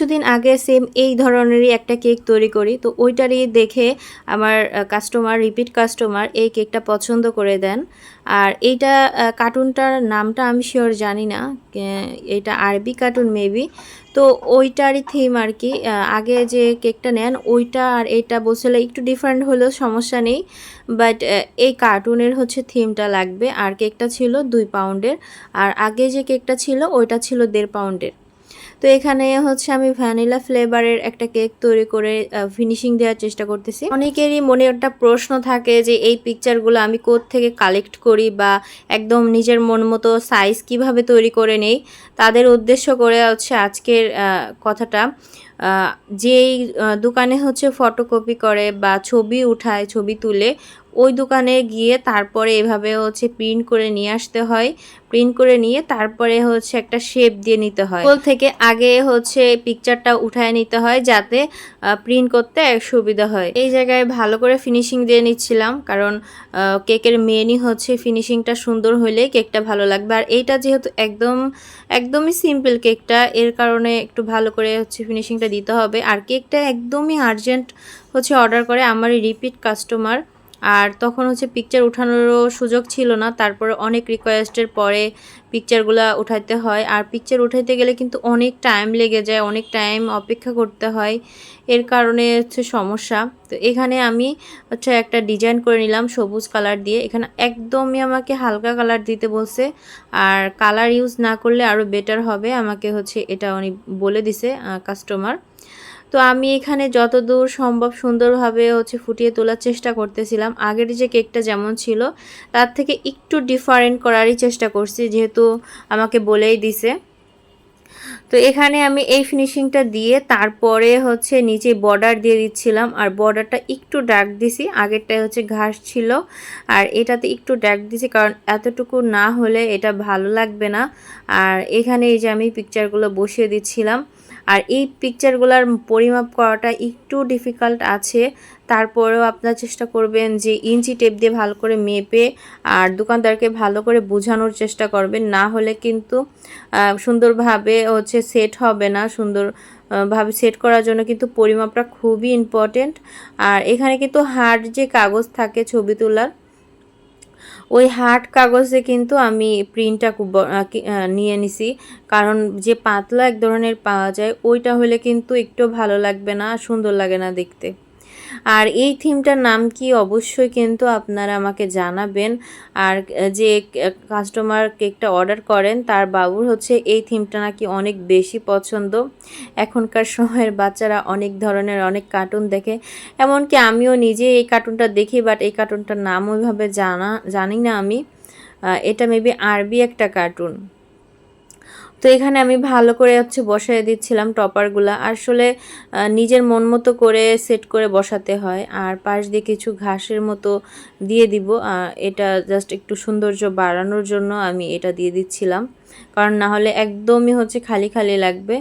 কিছুদিন আগে সেম এই ধরনেরই একটা কেক তৈরি করি। তো ওইটারই দেখে আমার কাস্টমার রিপিট কাস্টমার এই কেকটা পছন্দ করে দেন। আর এইটা কার্টুনটার নামটা আমি শিওর জানি না এটা আরবি কার্টুন মেবি তো ওইটারই থিম আর কি আগে যে কেকটা নেন, ওইটা আর এইটা বলছিল একটু ডিফারেন্ট হলেও সমস্যা নেই। বাট এই কার্টুনের হচ্ছে থিমটা লাগবে। আর কেকটা ছিল দুই পাউন্ডের আর আগে যে কেকটা ছিল, ওইটা ছিল দেড় পাউন্ডের তো এখানে হচ্ছে আমি ভ্যানিলা ফ্লেভারের একটা কেক তৈরি করে ফিনিশিং দেওয়ার চেষ্টা করতেছি। অনেকেরই মনে একটা প্রশ্ন থাকে যে এই পিকচারগুলো আমি থেকে কালেক্ট করি বা একদম নিজের মন মতো সাইজ কীভাবে তৈরি করে নেই? তাদের উদ্দেশ্য করে হচ্ছে আজকের কথাটা। যেই দোকানে হচ্ছে ফটোকপি করে বা ছবি উঠায়, ছবি তুলে, ওই দোকানে গিয়ে তারপরে এভাবে হচ্ছে প্রিন্ট করে নিয়ে আসতে হয়। প্রিন্ট করে নিয়ে তারপরে হচ্ছে একটা শেপ দিয়ে নিতে হয়। স্কুল থেকে আগে হচ্ছে পিকচারটা উঠায় নিতে হয় যাতে প্রিন্ট করতে সুবিধা হয়। এই জায়গায় ভালো করে ফিনিশিং দিয়ে নিচ্ছিলাম কারণ কেকের মেনই হচ্ছে ফিনিশিংটা সুন্দর হলে কেকটা ভালো লাগবে। আর এইটা যেহেতু একদম, একদমই সিম্পল কেকটা এর কারণে একটু ভালো করে হচ্ছে ফিনিশিংটা দিতে হবে। আর কেকটা একদমই আর্জেন্ট হচ্ছে অর্ডার করে। আমার রিপিট কাস্টমার আর তখন হচ্ছে পিকচার উঠানোরও সুযোগ ছিল না। তারপরে অনেক রিকোয়েস্টের পরে পিকচারগুলো উঠাইতে হয়। আর পিকচার উঠাইতে গেলে কিন্তু অনেক টাইম লেগে যায়, অনেক টাইম অপেক্ষা করতে হয়। এর কারণে হচ্ছে সমস্যা। তো এখানে আমি হচ্ছে একটা ডিজাইন করে নিলাম সবুজ কালার দিয়ে। এখানে একদমই আমাকে হালকা কালার দিতে বলছে। আর কালার ইউজ না করলে আরও বেটার হবে। আমাকে হচ্ছে এটা উনি বলে দিছে কাস্টমার তো আমি এখানে যতদূর সম্ভব সুন্দরভাবে হচ্ছে ফুটিয়ে তোলার চেষ্টা করতেছিলাম। আগের যে কেকটা যেমন ছিল, তার থেকে একটু ডিফারেন্ট করারই চেষ্টা করছি, যেহেতু আমাকে বলেই দিছে। তো এখানে আমি এই ফিনিশিংটা দিয়ে তারপরে হচ্ছে নিচে বর্ডার দিয়ে দিচ্ছিলাম, আর বর্ডারটা একটু ডাক দিছি। আগেরটায় হচ্ছে ঘাস ছিল, আর এটাতে একটু ডাক দিছি, কারণ এতটুকু না হলে এটা ভালো লাগবে না। আর এখানে এই যে আমি পিকচারগুলো বসিয়ে দিচ্ছিলাম আর এই পিকচারগুলোর পরিমাপ করাটা একটু ডিফিকাল্ট আছে। তারপরেও আপনার চেষ্টা করবেন যে ইঞ্চি টেপ দিয়ে ভালো করে মেপে আর দোকানদারকে ভালো করে বোঝানোর চেষ্টা করবেন। না হলে কিন্তু সুন্দরভাবে হচ্ছে সেট হবে না। সুন্দর ভাবে সেট করার জন্য কিন্তু পরিমাপটা খুবই ইম্পর্টেন্ট আর এখানে কিন্তু হার্ড যে কাগজ থাকে ছবি তোলার ওই হার্ড কাগজে কিন্তু আমি প্রিন্টটা খুব নিয়ে নিছি। কারণ যে পাতলা এক ধরনের পাওয়া যায়, ওইটা হলে কিন্তু একটু ভালো লাগবে না, সুন্দর লাগে না দেখতে। আর এই থিমটার নাম কি অবশ্যই কিন্তু আপনারা আমাকে জানাবেন। আর যে কাস্টমার কেকটা অর্ডার করেন, তার বাবুর হচ্ছে এই থিমটা নাকি অনেক বেশি পছন্দ। এখনকার সময়ের বাচ্চারা অনেক ধরনের, অনেক কার্টুন দেখে। এমনকি আমিও নিজে এই কার্টুনটা দেখি বাট এই কার্টুনটার নাম ওইভাবে জানা, জানি না আমি। এটা মেবি আরবি একটা কার্টুন তো এখানে আমি ভালো করে হচ্ছে বসাই দিচ্ছিলাম টপারগুলা। আসলে নিজের মন মতো করে সেট করে বসাতে হয়। আর পাশ দিয়ে কিছু ঘাসের মতো দিয়ে দিব। এটা জাস্ট একটু সৌন্দর্য বাড়ানোর জন্য আমি এটা দিয়ে দিচ্ছিলাম। কারণ না হলে একদমই হচ্ছে খালি খালি লাগবে।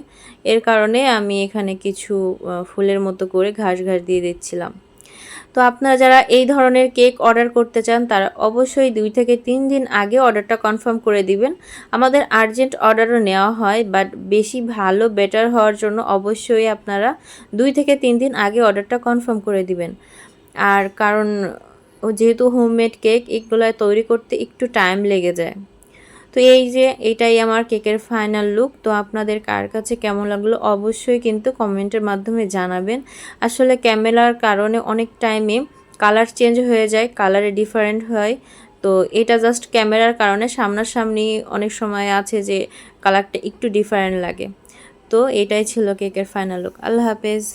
এর কারণে আমি এখানে কিছু ফুলের মতো করে ঘাস ঘাস দিয়ে দিচ্ছিলাম। তো আপনারা যারা এই ধরনের কেক অর্ডার করতে চান, তারা অবশ্যই দুই থেকে তিন দিন আগে অর্ডারটা কনফার্ম করে দিবেন। আমাদের আর্জেন্ট অর্ডারও নেওয়া হয়, বাট বেশি ভালো, বেটার হওয়ার জন্য অবশ্যই আপনারা দুই থেকে তিন দিন আগে অর্ডারটা কনফার্ম করে দিবেন। আর কারণ যেহেতু হোমমেড কেক, এগুলো তৈরি করতে একটু টাইম লেগে যায়। তো এই যে এটাই আমার কেকের ফাইনাল লুক তো আপনাদের কার কাছে কেমন লাগল অবশ্যই কিন্তু কমেন্টের মাধ্যমে জানাবেন। আসলে ক্যামেরার কারণে অনেক টাইমে কালার চেঞ্জ হয়ে যায় কালারে ডিফারেন্ট হয়। তো এটা জাস্ট ক্যামেরার কারণে সামনাসামনি অনেক সময় আছে যে কালারটা একটু ডিফারেন্ট লাগে। তো এটাই ছিল কেকের ফাইনাল লুক আল্লাহ হাফেজ।